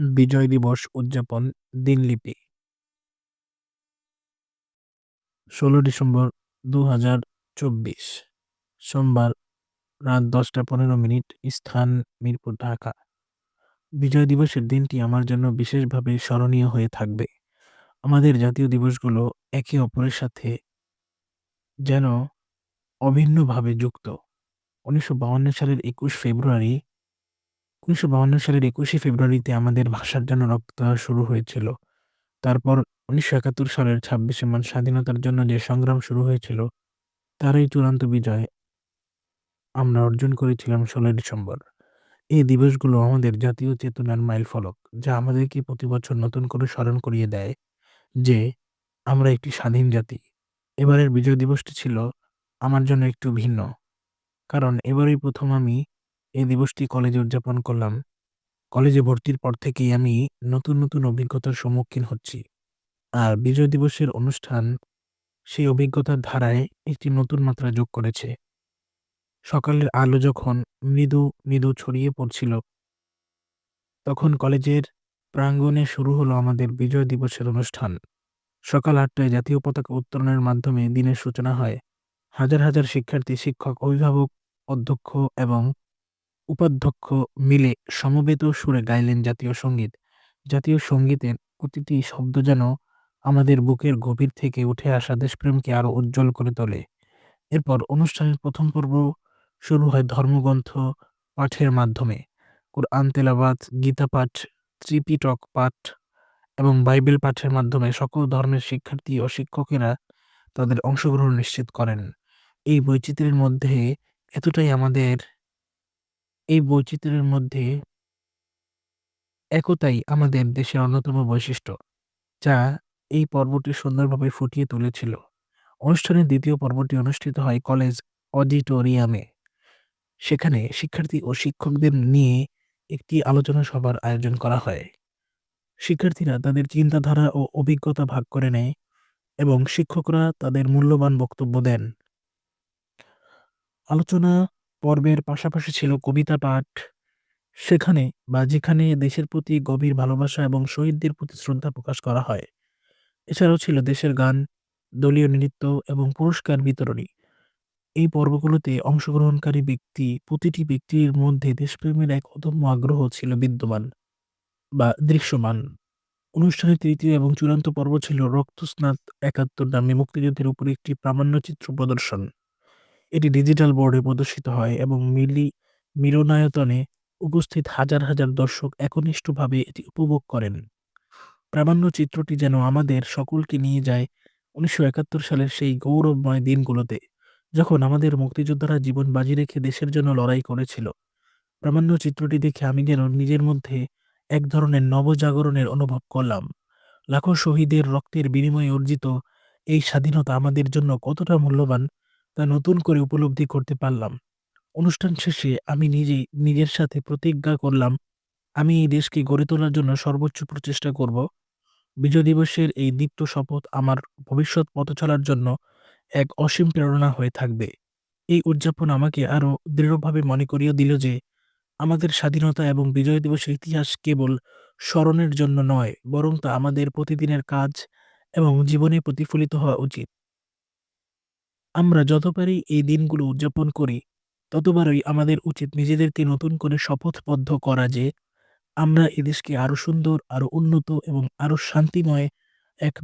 বিজয় দিবস উদযাপন দিনলিপি। ষোলো ডিসেম্বর দু হাজার চব্বিশ, সোমবার রাত দশটা পনেরো মিনিট স্থান মিরপুর, ঢাকা। বিজয় দিবসের দিনটি আমার জন্য বিশেষভাবে স্মরণীয় হয়ে থাকবে। আমাদের জাতীয় দিবসগুলো একে অপরের সাথে যেন অভিন্নভাবে যুক্ত। উনিশশো সালের একুশ ফেব্রুয়ারি উনিশশো বাউন্ন সালের একুশে ফেব্রুয়ারিতে আমাদের ভাষার জন্য রক্ত দেওয়া শুরু হয়েছিল। তারপর উনিশশো একাত্তর সালের ছাব্বিশে মার্চ স্বাধীনতার জন্য যে সংগ্রাম শুরু হয়েছিল, তারই চূড়ান্ত বিজয় আমরা অর্জন করেছিলাম ষোলোই ডিসেম্বর। এই দিবসগুলো আমাদের জাতীয় চেতনার মাইল ফলক, যা আমাদেরকে প্রতি বছর নতুন করে স্মরণ করিয়ে দেয় যে আমরা একটি স্বাধীন জাতি। এবারের বিজয় দিবসটি ছিল আমার জন্য একটু ভিন্ন, কারণ এবারই প্রথম আমি এই দিবসটি কলেজে উদযাপন করলাম। কলেজে ভর্তির পর থেকেই আমি নতুন নতুন অভিজ্ঞতার সম্মুখীন হচ্ছি। আর বিজয় দিবসের অনুষ্ঠান সেই অভিজ্ঞতার ধারায় একটি নতুন মাত্রা যোগ করেছে। সকালের আলো যখন মৃদু মৃদু ছড়িয়ে পড়ছিল, তখন কলেজের প্রাঙ্গণে শুরু হলো আমাদের বিজয় দিবসের অনুষ্ঠান। সকাল আটটায় জাতীয় পতাকা উত্তোলনের মাধ্যমে দিনের সূচনা হয়। হাজার হাজার শিক্ষার্থী, শিক্ষক, অভিভাবক, অধ্যক্ষ এবং উপাধ্যক্ষ মিলে সমবেত সুরে গাইলেন জাতীয় সংগীত। জাতীয় সঙ্গীতের প্রতিটি শব্দ যেন আমাদের বুকের গভীর থেকে উঠে আসা দেশপ্রেমকে আরও উজ্জ্বল করে তোলে। এরপর অনুষ্ঠানের প্রথম পর্ব শুরু হয় ধর্মগ্রন্থ পাঠের মাধ্যমে। কোরআন তেলাবাত গীতা পাঠ, ত্রিপিটক পাঠ এবং বাইবেল পাঠের মাধ্যমে সকল ধর্মের শিক্ষার্থী ও শিক্ষকেরা তাদের অংশগ্রহণ নিশ্চিত করেন। এই বৈচিত্র্যের মধ্যে এতটাই আমাদের এই বৈচিত্র্যের মধ্যে একতাই আমাদের দেশের অন্যতম বৈশিষ্ট্য, যা এই পর্বটি সুন্দরভাবে ফুটিয়ে তুলেছিল। অনুষ্ঠানের দ্বিতীয় পর্বটি অনুষ্ঠিত হয় কলেজ অডিটোরিয়ামে। সেখানে শিক্ষার্থী ও শিক্ষকদের নিয়ে একটি আলোচনা সভার আয়োজন করা হয়। শিক্ষার্থীরা তাদের চিন্তাধারা ও অভিজ্ঞতা ভাগ করে নেয় এবং শিক্ষকরা তাদের মূল্যবান বক্তব্য দেন। আলোচনা পর্বের পাশাপাশি ছিল কবিতা পাঠ। সেখানে বা যেখানে দেশের প্রতি গভীর ভালোবাসা এবং শহীদদের প্রতি শ্রদ্ধা প্রকাশ করা হয়। এছাড়াও ছিল দেশের গান, দলীয় নৃত্য এবং পুরস্কার বিতরণী। এই পর্বগুলোতে অংশগ্রহণকারী ব্যক্তি, প্রতিটি ব্যক্তির মধ্যে দেশপ্রেমের এক অদম্য আগ্রহ ছিল বিদ্যমান বা দৃশ্যমান। অনুষ্ঠানের তৃতীয় এবং চূড়ান্ত পর্ব ছিল রক্তস্নাত একাত্তর নামে মুক্তিযুদ্ধের উপর একটি প্রামাণ্যচিত্র প্রদর্শন। এটি ডিজিটাল বোর্ডে প্রদর্শিত হয় এবং মিলি, মিলনায়তনে উপস্থিত হাজার হাজার দর্শক একনিষ্ঠভাবে এটি উপভোগ করেন। প্রামাণ্য চিত্রটি যেন আমাদের সকলকে নিয়ে যায় উনিশশো একাত্তর সালের সেই গৌরবময় দিনগুলোতে, যখন আমাদের মুক্তিযোদ্ধারা জীবন বাজি রেখে দেশের জন্য লড়াই করেছিল। প্রামাণ্য চিত্রটি দেখে আমি যেন নিজের মধ্যে এক ধরনের নবজাগরণের অনুভব করলাম। লাখো শহীদের রক্তের বিনিময়ে অর্জিত এই স্বাধীনতা আমাদের জন্য কতটা মূল্যবান তা নতুন করে উপলব্ধি করতে পারলাম। অনুষ্ঠান শেষে আমি নিজেই নিজের সাথে প্রতিজ্ঞা করলাম, আমি এই দেশকে গড়ে তোলার জন্য সর্বোচ্চ প্রচেষ্টা করব। বিজয় দিবসের এই দীপ্ত শপথ আমার ভবিষ্যৎ পথ চলার জন্য এক অসীম প্রেরণা হয়ে থাকবে। এই উদযাপন আমাকে আরও দৃঢ়ভাবে মনে করিয়ে দিল যে, আমাদের স্বাধীনতা এবং বিজয় দিবসের ইতিহাস কেবল স্মরণের জন্য নয়, বরং তা আমাদের প্রতিদিনের কাজ এবং জীবনে প্রতিফলিত হওয়া উচিত। আমরা যতবারই এই দিনগুলো উদযাপন করি, ততবারই আমাদের উচিত নিজেদেরকে নতুন করে শপথবদ্ধ করা যে, আমরা এদেশকে আরও সুন্দর আরও উন্নত এবং আরও শান্তিময় এক